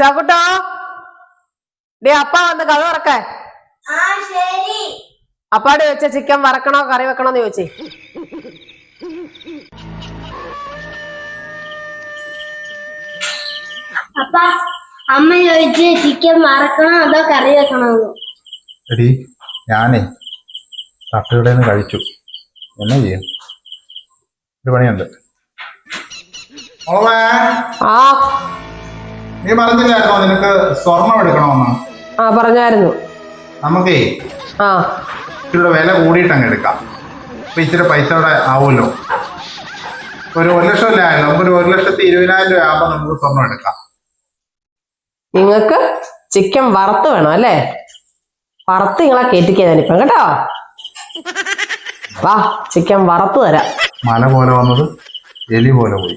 ചാക്കുട്ടോ day അപ്പ വന്ന് കഥ ശരി. അപ്പാട് ചോദിച്ച ചിക്കൻ വറക്കണോ കറി വെക്കണോന്ന് ചോദിച്ചേ. അപ്പ അമ്മ ചോദിച്ച് ചിക്കൻ വറക്കണോ അതോ കറി വെക്കണോ എടി ഞാനേ തട്ടുകടയിൽ നിന്ന് കഴിച്ചു. എന്നാ ചെയ്യും? ഒരു പണിയുണ്ട്. ആ നീ പറഞ്ഞില്ലായിരുന്നോ നിനക്ക് സ്വർണം എടുക്കണമെന്ന്? ആ പറഞ്ഞായിരുന്നു. നമുക്കേ ആ. ഇച്ചിരി വില കൂടിയിട്ടങ്ങ് എടുക്കാം. അപ്പൊ ഇച്ചിരി പൈസ കൂടെ ആവുമല്ലോ. ഒരു ഒരു ലക്ഷം അല്ല നമുക്കൊരു ഒരു ലക്ഷത്തി ഇരുപതിനായിരം രൂപ ആകുമ്പോൾ നമുക്ക് സ്വർണം എടുക്കാം. നിങ്ങക്ക് ചിക്കൻ വറുത്ത് വേണം അല്ലേ? വറുത്ത് നിങ്ങളെ കേറ്റിക്കാ ഞാനിപ്പം കേട്ടോ. വാ ചിക്കൻ വറുത്ത് തരാം. മല പോലെ വന്നത് എലി പോലെ പോയി.